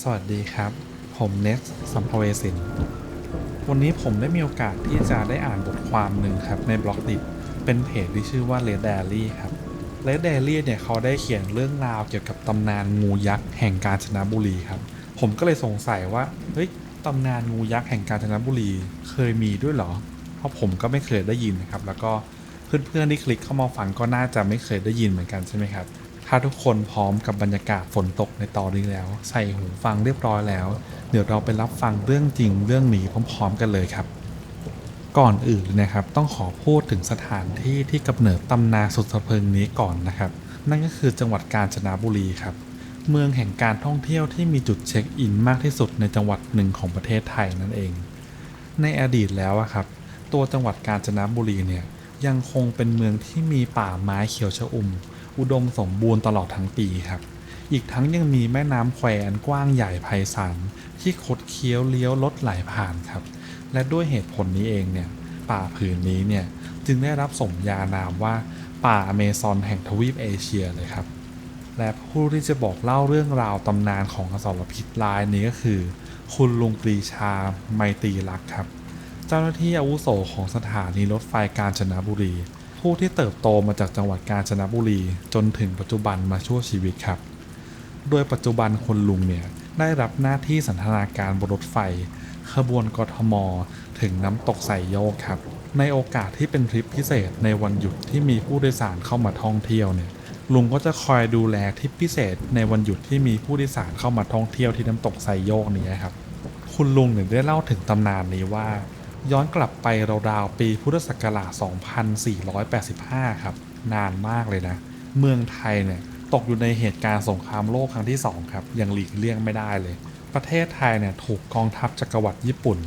สวัสดีครับ ผมเน็กสัมภเวสิน วันนี้ผมได้มีโอกาสที่จะได้อ่านบทความหนึ่งครับในบล็อกดิบเป็นเพจที่ชื่อว่า Red Diary ครับ Red Diary เนี่ยเขาได้เขียนเรื่องราวเกี่ยวกับตำนานงูยักษ์แห่งกาญจนบุรีครับ ผมก็เลยสงสัยว่าเฮ้ยตำนานงูยักษ์แห่งกาญจนบุรีเคยมีด้วยเหรอ เพราะผมก็ไม่เคยได้ยินนะครับ แล้วก็เพื่อนๆที่คลิกเข้ามาฟังก็น่าจะไม่เคยได้ยินเหมือนกันใช่ไหมครับ ถ้าทุกคนพร้อมกับบรรยากาศฝนตกในตอนนี้แล้ว ใส่หูฟังเรียบร้อยแล้ว เดี๋ยวเราไปรับฟังเรื่องจริงเรื่องนี้พร้อมๆกันเลยครับ ก่อนอื่นนะครับ ต้องขอพูดถึงสถานที่ที่กำเนิดตำนานสุดสะเพงนี้ก่อนนะครับ นั่นก็คือจังหวัดกาญจนบุรีครับ เมืองแห่งการท่องเที่ยวที่มีจุดเช็คอินมากที่สุดในจังหวัดหนึ่งของประเทศไทยนั่นเอง ในอดีตแล้วอะครับ ตัวจังหวัดกาญจนบุรีเนี่ยยังคงเป็นเมืองที่มีป่าไม้เขียวชอุ่ม อุดมสมบูรณ์ตลอดทั้งปีครับ อีกทั้งยังมีแม่น้ำแควอันกว้างใหญ่ไพศาลที่คดเคี้ยวเลี้ยวลดไหลผ่านครับ และด้วยเหตุผลนี้เองเนี่ยป่าผืนนี้เนี่ยจึงได้รับสมญานามว่าป่าอเมซอนแห่งทวีปเอเชียเลยครับ และผู้ที่จะบอกเล่าเรื่องราวตำนานของอสรพิษรายนี้ก็คือ คุณลุงปรีชาไมตรีรักษ์ครับ เจ้าหน้าที่อาวุโสของสถานีรถไฟกาญจนบุรี ผู้ที่เติบโตมาจากจังหวัดกาญจนบุรี จนถึงปัจจุบันมาชั่วชีวิตครับ โดยปัจจุบันคุณลุงเนี่ยได้รับหน้าที่สันทนาการบนรถไฟ ขบวนกทม ถึงน้ำตกไสโยกครับ ในโอกาสที่เป็นทริปพิเศษในวันหยุดที่มีผู้โดยสารเข้ามาท่องเที่ยวเนี่ยลุงก็จะคอยดูแลทริปพิเศษในวันหยุดที่มีผู้โดยสารเข้ามาท่องเที่ยวที่น้ำตกไซโยกนี้ครับ คุณลุงเนี่ยได้เล่าถึงตำนานนี้ว่า ย้อนกลับไปราวๆปีพุทธศักราช 2485 ครับ นานมากเลยนะ เมืองไทยเนี่ยตกอยู่ในเหตุการณ์สงครามโลกครั้งที่ 2 ครับ ยังหลีกเลี่ยงไม่ได้เลย ประเทศไทยเนี่ยถูกกองทัพจักรวรรดิญี่ปุ่น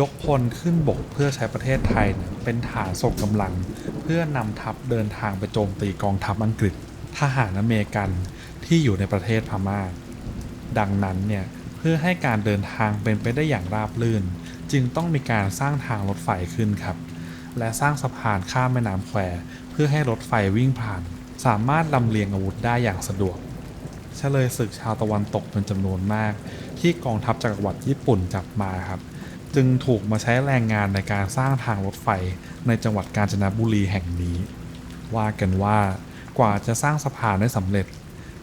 ยกพลขึ้นบกเพื่อใช้ประเทศไทยเนี่ยเป็นฐานส่งกำลัง เพื่อนำทัพเดินทางไปโจมตีกองทัพอังกฤษ ทหารอเมริกันที่อยู่ในประเทศพม่า ดังนั้นเนี่ยเพื่อให้การเดินทางเป็นไปได้อย่างราบรื่น จึงต้องมีการสร้างทางรถไฟขึ้นครับ และสร้างสะพานข้ามแม่น้ำแควเพื่อให้รถไฟวิ่งผ่าน สามารถลำเลียงอาวุธได้อย่างสะดวกเฉลยศึกชาวตะวันตกเป็นจำนวนมาก ที่กองทัพจักรวรรดิญี่ปุ่นจับมาครับ จึงถูกมาใช้แรงงานในการสร้างทางรถไฟในจังหวัดกาญจนบุรีแห่งนี้ ว่ากันว่ากว่าจะสร้างสะพานได้สำเร็จ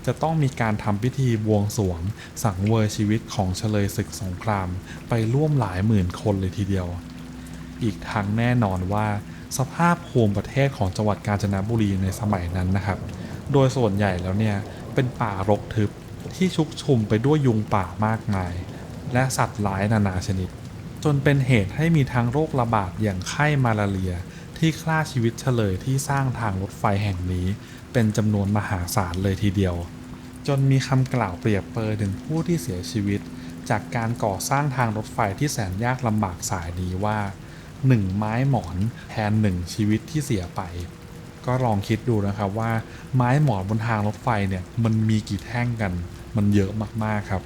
จะต้องมีการทำพิธีบวงสรวง สังเวยชีวิตของเฉลยศึกสงคราม ไปร่วมหลายหมื่นคนเลยทีเดียว อีกทั้งแน่นอนว่า สภาพภูมิประเทศของจังหวัดกาญจนบุรีในสมัยนั้นนะครับ โดยส่วนใหญ่แล้วเนี่ยเป็นป่ารกทึบที่ชุกชุมไปด้วยยุงป่ามากมาย และสัตว์หลายนานาชนิด จนเป็นเหตุให้มีทั้งโรคระบาดอย่างไข้มาลาเรีย ที่ฆ่าชีวิตเฉลยที่สร้างทางรถไฟแห่งนี้ เป็นจำนวนมหาศาลเลยทีเดียว จนมีคำกล่าวเปรียบเปรยถึงผู้ที่เสียชีวิต จากการก่อสร้างทางรถไฟที่แสนยากลำบากสายนี้ว่าหนึ่งไม้หมอนแทนหนึ่งชีวิตที่เสียไป ก็ลองคิดดูนะครับว่าไม้หมอนบนทางรถไฟเนี่ยมันมีกี่แท่งกัน มันเยอะมากๆครับ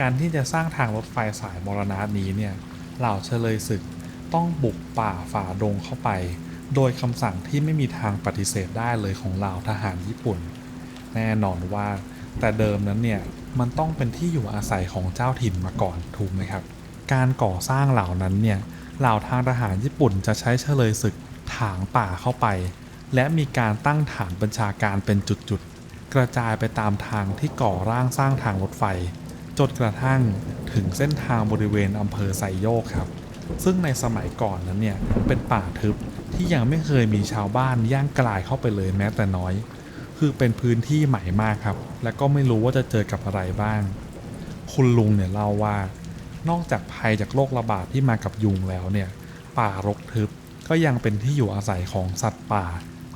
การที่จะสร้างทางรถไฟสายมรณะนี้เนี่ยเหล่าเฉลยศึกต้องบุกป่าฝ่าดงเข้าไป โดยคำสั่งที่ไม่มีทางปฏิเสธได้เลยของเหล่าทหารญี่ปุ่น แน่นอนว่า แต่เดิมนั้นเนี่ยมันต้องเป็นที่อยู่อาศัยของเจ้าถิ่นมาก่อนถูกไหมครับ การก่อสร้างเหล่านั้นเนี่ยเหล่าทางทหารญี่ปุ่นจะใช้เฉลยศึกถางป่าเข้าไป และมีการตั้งฐานบัญชาการเป็นจุดๆ กระจายไปตามทางที่ก่อร่างสร้างทางรถไฟ จนกระทั่งถึงเส้นทางบริเวณอำเภอไซโยกครับ ซึ่งในสมัยก่อนนั้นเนี่ยเป็นป่าทึบที่ยังไม่เคยมีชาวบ้านย่างกลายเข้าไปเลยแม้แต่น้อย คือเป็นพื้นที่ใหม่มากครับ และก็ไม่รู้ว่าจะเจอกับอะไรบ้าง คุณลุงเนี่ยเล่าว่านอกจากภัยจากโรคระบาดที่มากับยุงแล้วเนี่ย ป่ารกทึบก็ยังเป็นที่อยู่อาศัยของสัตว์ป่า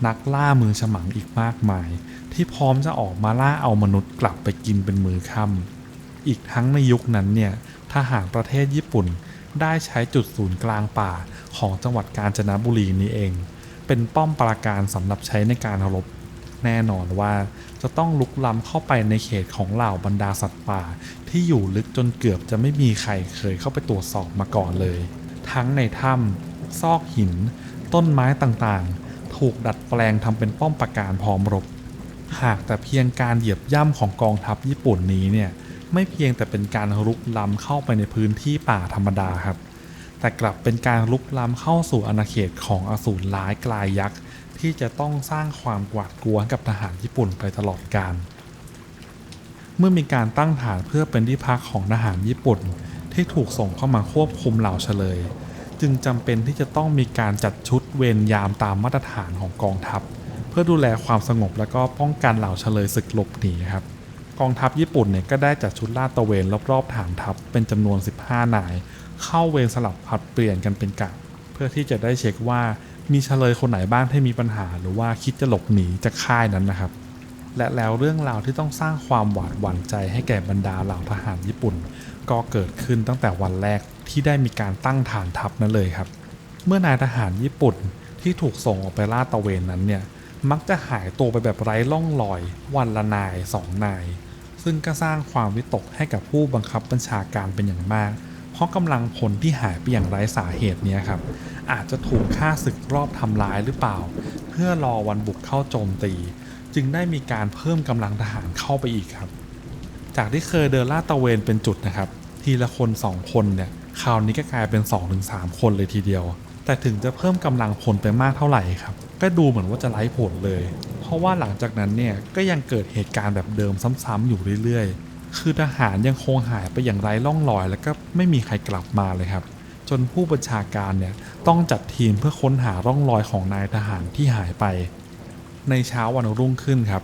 นักล่ามือฉมังอีกมากมาย ที่พร้อมจะออกมาล่าเอามนุษย์กลับไปกินเป็นมือค่ำอีกทั้งในยุคนั้นเนี่ยทหารประเทศญี่ปุ่น ได้ใช้จุดศูนย์กลางป่าของจังหวัดกาญจนบุรีนี้เอง เป็นป้อมปราการสำหรับใช้ในการรบแน่นอนว่าจะต้องลุกล้ำเข้าไปในเขตของเหล่าบรรดาสัตว์ป่า ที่อยู่ลึกจนเกือบจะไม่มีใครเคยเข้าไปตรวจสอบมาก่อนเลย ทั้งในถ้ำซอกหิน ต้นไม้ต่างๆ ถูกดัดแปลงทำเป็นป้อมปราการพร้อมรบ หากแต่เพียงการเหยียบย่ำของกองทัพญี่ปุ่นนี้เนี่ย ไม่เพียงแต่เป็นการลุกล้ำเข้าไปในพื้นที่ป่าธรรมดาครับ แต่กลับเป็นการลุกล้ำเข้าสู่อาณาเขตของอสูรร้ายกลายยักษ์ที่จะต้องสร้างความหวาดกลัวกับทหารญี่ปุ่นไปตลอดกาลเมื่อมีการตั้งฐานเพื่อเป็นที่พักของทหารญี่ปุ่น ที่ถูกส่งเข้ามาควบคุมเหล่าเฉลย จึงจำเป็นที่จะต้องมีการจัดชุดเวรยามตามมาตรฐานของกองทัพ เพื่อดูแลความสงบและก็ป้องกันเหล่าเฉลยศึกหลบหนีครับ องทัพญี่ปุ่นเนี่ยก็ได้จัดชุดลาดตระเวนรอบๆฐานทัพเป็นจำนวน 15 นาย เข้าเวรสลับผัดเปลี่ยนกันเป็นกะเพื่อที่จะได้เช็คว่ามีเฉลยคนไหนบ้างที่มีปัญหา หรือว่าคิดจะหลบหนีจากค่ายนั้นนะครับ และแล้วเรื่องราวที่ต้องสร้างความหวาดหวั่นใจให้แก่บรรดาเหล่าทหารญี่ปุ่น ก็เกิดขึ้นตั้งแต่วันแรกที่ได้มีการตั้งฐานทัพนั้นเลยครับ เมื่อนายทหารญี่ปุ่นที่ถูกส่งออกไปลาดตระเวนนั้นเนี่ยมักจะหายตัวไปแบบไร้ล่องรอย วันละนายสองนาย ซึ่งก็สร้างความวิตกให้กับผู้บังคับบัญชาการเป็นอย่างมาก เพราะกำลังพลที่หายไปอย่างไร้สาเหตุนี้ครับ อาจจะถูกฆ่าศึกรอบทำร้ายหรือเปล่า เพื่อรอวันบุกเข้าโจมตี จึงได้มีการเพิ่มกำลังทหารเข้าไปอีกครับ จากที่เคยเดินลาดตะเวนเป็นจุดนะครับ ทีละคนสองคนเนี่ยคราวนี้ก็กลายเป็น 2-3 คนเลยทีเดียว แต่ถึงจะเพิ่มกำลังพลไปมากเท่าไหร่ครับ ก็ดูเหมือนว่าจะไร้ผลเลย ราะว่าหลังจากนั้นเนี่ยก็ยังเกิดเหตุการณ์แบบเดิมซ้ำๆอยู่เรื่อยๆ คือทหารยังคงหายไปอย่างไร้ร่องรอย แล้วก็ไม่มีใครกลับมาเลยครับ จนผู้บัญชาการเนี่ยต้องจัดทีมเพื่อค้นหาร่องรอยของนายทหารที่หายไป ในเช้าวันรุ่งขึ้นครับ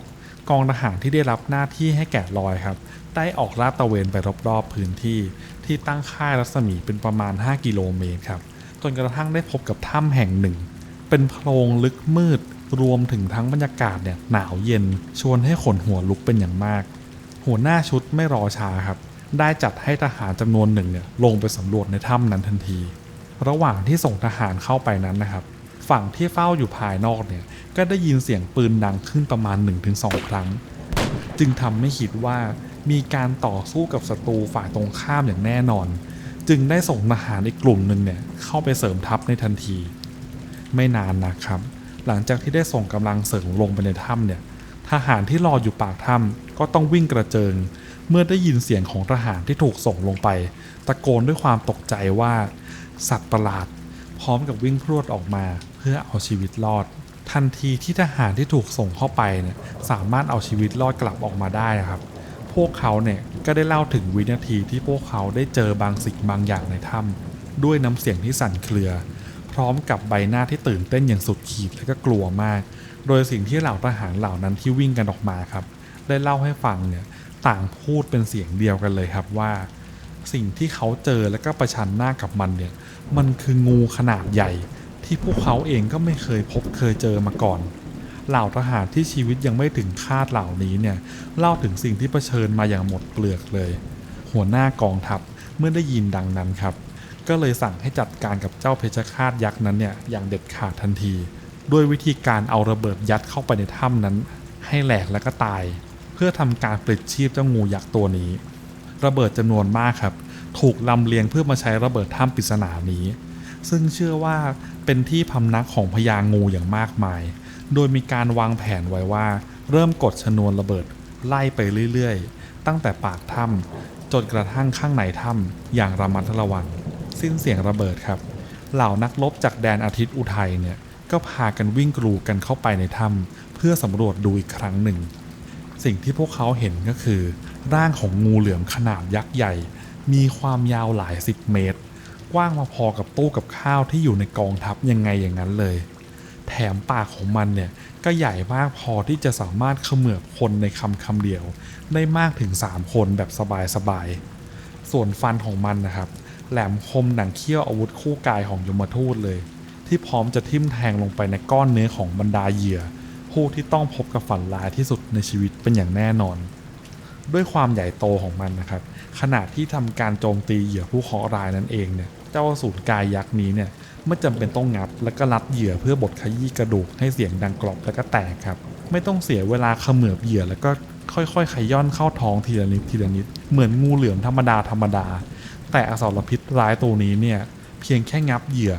กองทหารที่ได้รับหน้าที่ให้แกะรอยครับได้ออกลาดตระเวนไปรอบๆพื้นที่ที่ตั้งค่ายรัศมีเป็นประมาณ 5 กิโลเมตรครับจนกระทั่งได้พบกับถ้ำแห่งหนึ่ง เป็นโพรงลึกมืด รวมถึงทั้งบรรยากาศเนี่ยหนาวเย็นชวนให้ขนหัวลุกเป็นอย่างมาก หัวหน้าชุดไม่รอช้าครับ ได้จัดให้ทหารจำนวนหนึ่งเนี่ยลงไปสำรวจในถ้ำนั้นทันที ระหว่างที่ส่งทหารเข้าไปนั้นนะครับ ฝั่งที่เฝ้าอยู่ภายนอกเนี่ยก็ได้ยินเสียงปืนดังขึ้นประมาณ 1-2 ครั้ง จึงทำให้คิดว่ามีการต่อสู้กับศัตรูฝ่ายตรงข้ามอย่างแน่นอน จึงได้ส่งทหารอีกกลุ่มหนึ่งเนี่ยเข้าไปเสริมทัพในทันที ไม่นานนะครับ หลังจากที่ได้ส่งกำลังเสริมลงไปในถ้ำเนี่ยทหารที่รออยู่ปากถ้ำก็ต้องวิ่งกระเจิง เมื่อได้ยินเสียงของทหารที่ถูกส่งลงไป ตะโกนด้วยความตกใจว่า สัตว์ประหลาด พร้อมกับวิ่งพรวดออกมา เพื่อเอาชีวิตรอด ทันทีที่ทหารที่ถูกส่งเข้าไปเนี่ยสามารถเอาชีวิตรอดกลับออกมาได้ครับ พวกเขาเนี่ยก็ได้เล่าถึงวินาทีที่พวกเขาได้เจอบางสิ่งบางอย่างในถ้ำด้วยน้ำเสียงที่สั่นเครือ ร้อมกับใบหน้าที่ตื่นเต้นอย่างสุดขีดและก็กลัวมาก โดยสิ่งที่เหล่าทหารเหล่านั้นที่วิ่งกันออกมาครับ ได้เล่าให้ฟังเนี่ยต่างพูดเป็นเสียงเดียวกันเลยครับว่า สิ่งที่เขาเจอและก็ประชันหน้ากับมันเนี่ยมันคืองูขนาดใหญ่ ที่พวกเขาเองก็ไม่เคยพบเคยเจอมาก่อน เหล่าทหารที่ชีวิตยังไม่ถึงคาดเหล่านี้เนี่ยเล่าถึงสิ่งที่เผชิญมาอย่างหมดเปลือกเลย หัวหน้ากองทัพเมื่อได้ยินดังนั้นครับ ก็เลยสั่งให้จัดการกับเจ้าเพชฌฆาตยักษ์นั้นเนี่ยอย่างเด็ดขาดทันที ด้วยวิธีการเอาระเบิดยัดเข้าไปในถ้ำนั้น ให้แหลกแล้วก็ตาย เพื่อทำการปลิดชีพเจ้างูยักษ์ตัวนี้ ระเบิดจำนวนมากครับ ถูกลำเลียงเพื่อมาใช้ระเบิดถ้ำปริศนานี้ ซึ่งเชื่อว่าเป็นที่พำนักของพญางูอย่างมากมาย โดยมีการวางแผนไว้ว่า เริ่มกดชนวนระเบิดไล่ไปเรื่อยๆ ตั้งแต่ปากถ้ำจนกระทั่งข้างในถ้ำอย่างระมัดระวัง สิ้นเสียงระเบิดครับ เหล่านักรบจากแดนอาทิตย์อุทัยเนี่ยก็พากันวิ่งกรูกันเข้าไปในถ้ำเพื่อสำรวจดูอีกครั้งหนึ่ง สิ่งที่พวกเขาเห็นก็คือ ร่างของงูเหลือมขนาดยักษ์ใหญ่ มีความยาวหลายสิบเมตร กว้างมาพอกับตู้กับข้าวที่อยู่ในกองทัพยังไงอย่างนั้นเลย แถมปากของมันเนี่ยก็ใหญ่มากพอที่จะสามารถเขมือบคนในคำคำเดียว ได้มากถึง 3 คนแบบสบายๆส่วนฟันของมันนะครับ แหลมคมดังเขี้ยวอาวุธคู่กายของยมทูตเลย ที่พร้อมจะทิ่มแทงลงไปในก้อนเนื้อของบรรดาเหยื่อ ผู้ที่ต้องพบกับฝันร้ายที่สุดในชีวิตเป็นอย่างแน่นอน ด้วยความใหญ่โตของมันนะครับ ขณะที่ทำการโจมตีเหยื่อผู้เคราะห์ร้ายนั่นเองเนี่ยเจ้าสูรกายยักษ์นี้เนี่ยไม่จำเป็นต้องงับและก็รัดเหยื่อเพื่อบดขยี้กระดูกให้เสียงดังกรอบแล้วก็แตกครับ ไม่ต้องเสียเวลาเขมือบเหยื่อแล้วก็ค่อยๆขย้อนเข้าท้องทีละนิดทีละนิดเหมือนงูเหลือมธรรมดาธรรมดา แต่อสรพิษร้ายตัวนี้เนี่ย เพียงแค่งับเหยื่อ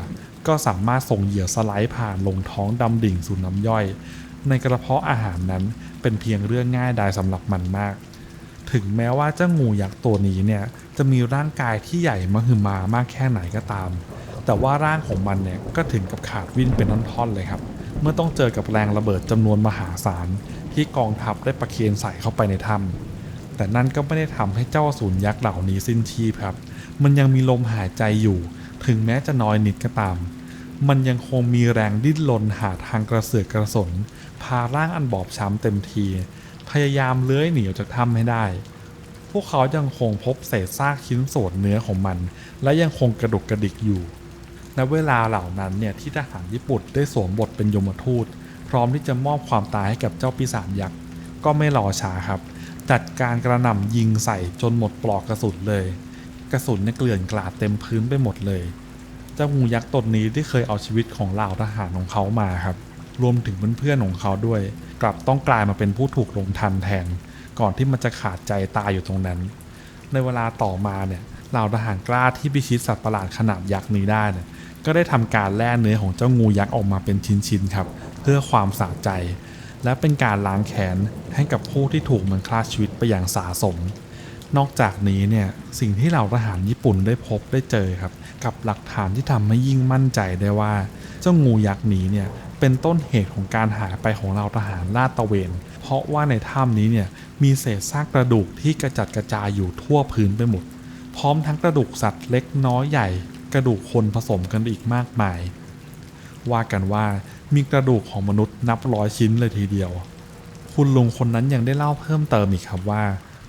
ก็สามารถส่งเหยื่อสไลด์ผ่านลงท้องดำดิ่งสู่น้ำย่อย ในกระเพาะอาหารนั้นเป็นเพียงเรื่องง่ายดายสำหรับมันมาก ถึงแม้ว่าเจ้างูยักษ์ตัวนี้เนี่ยจะมีร่างกายที่ใหญ่มหึมามากแค่ไหนก็ตาม แต่ว่าร่างของมันเนี่ยก็ถึงกับขาดวิ่นเป็นท่อนๆเลยครับ เมื่อต้องเจอกับแรงระเบิดจำนวนมหาศาลที่กองทัพได้ประเคนใส่เข้าไปในถ้ำแต่นั่นก็ไม่ได้ทำให้เจ้าสูรยักษ์เหล่านี้สิ้นชีพครับ มันยังมีลมหายใจอยู่ ถึงแม้จะน้อยนิดก็ตาม มันยังคงมีแรงดิ้นรนหาทางกระเสือกกระสน พาร่างอันบอบช้ำเต็มที พยายามเลื้อยหนีออกจากถ้ำให้ได้ พวกเขายังคงพบเศษซากชิ้นส่วนเนื้อของมัน และยังคงกระดุกกระดิกอยู่ณเวลาเหล่านั้นเนี่ยที่ทหารญี่ปุ่นได้สวมบทเป็นยมทูต พร้อมที่จะมอบความตายให้กับเจ้าปีศาจยักษ์ก็ไม่รอช้าครับ จัดการกระหน่ำยิงใส่จนหมดปลอกกระสุนเลย กระสุนเนี่ยเกลื่อนกลาดเต็มพื้นไปหมดเลย เจ้างูยักษ์ตนนี้ที่เคยเอาชีวิตของเหล่าทหารของเขามาครับ รวมถึงเพื่อนๆของเขาด้วย กลับต้องกลายมาเป็นผู้ถูกลงทันแทน ก่อนที่มันจะขาดใจตายอยู่ตรงนั้น ในเวลาต่อมาเนี่ยเหล่าทหารกล้าที่พิชิตสัตว์ประหลาดขนาดยักษ์นี้ได้เนี่ยก็ได้ทำการแล่เนื้อของเจ้างูยักษ์ออกมาเป็นชิ้นๆครับ เพื่อความสะใจ และเป็นการล้างแค้นให้กับผู้ที่ถูกมันฆ่าชีวิตไปอย่างสาสม นอกจากนี้เนี่ยสิ่งที่เหล่าทหารญี่ปุ่นได้พบได้เจอครับ กับหลักฐานที่ทำให้ยิ่งมั่นใจได้ว่าเจ้างูยักษ์นี้เนี่ยเป็นต้นเหตุของการหายไปของเราทหารลาดตระเวน เพราะว่าในถ้ำนี้เนี่ยมีเศษซากกระดูกที่กระจัดกระจายอยู่ทั่วพื้นไปหมด พร้อมทั้งกระดูกสัตว์เล็กน้อยใหญ่ กระดูกคนผสมกันอีกมากมาย ว่ากันว่ามีกระดูกของมนุษย์นับร้อยชิ้นเลยทีเดียว คุณลุงคนนั้นยังได้เล่าเพิ่มเติมอีกครับว่า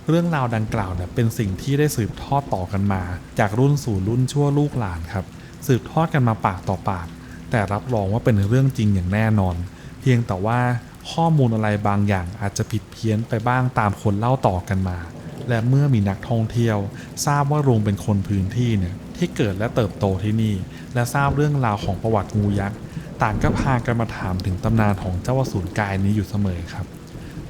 เรื่องราวดังกล่าวเนี่ยเป็นสิ่งที่ได้สืบทอดต่อกันมา จากรุ่นสู่รุ่นชั่วลูกหลานครับ สืบทอดกันมาปากต่อปาก แต่รับรองว่าเป็นเรื่องจริงอย่างแน่นอน เพียงแต่ว่าข้อมูลอะไรบางอย่างอาจจะผิดเพี้ยนไปบ้างตามคนเล่าต่อกันมา และเมื่อมีนักท่องเที่ยว ทราบว่าลุงเป็นคนพื้นที่เนี่ยที่เกิดและเติบโตที่นี่ และทราบเรื่องราวของประวัติงูยักษ์ต่างก็พากันมาถามถึงตำนานของเจ้าอสูรกายนี้อยู่เสมอครับ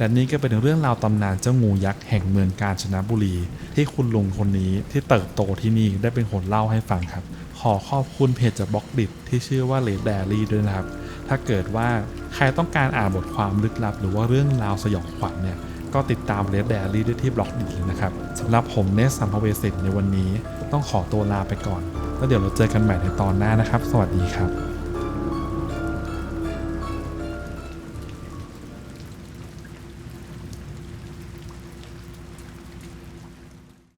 และนี่ก็เป็นเรื่องราวตำนานเจ้างูยักษ์แห่งเมืองกาญจนบุรี ที่คุณลุงคนนี้ที่เติบโตที่นี่ได้เป็นคนเล่าให้ฟังครับ ขอขอบคุณเพจจากบล็อกดิบที่ชื่อว่าเลดแดรี่ด้วยนะครับ ถ้าเกิดว่าใครต้องการอ่านบทความลึกลับ หรือว่าเรื่องราวสยองขวัญเนี่ยก็ติดตามเลดแดรี่ได้ที่บล็อกดิเลยนะครับสำหรับผมเนสสัมภเวสิตในวันนี้ ต้องขอตัวลาไปก่อน แล้วเดี๋ยวเราเจอกันใหม่ในตอนหน้านะครับ สวัสดีครับ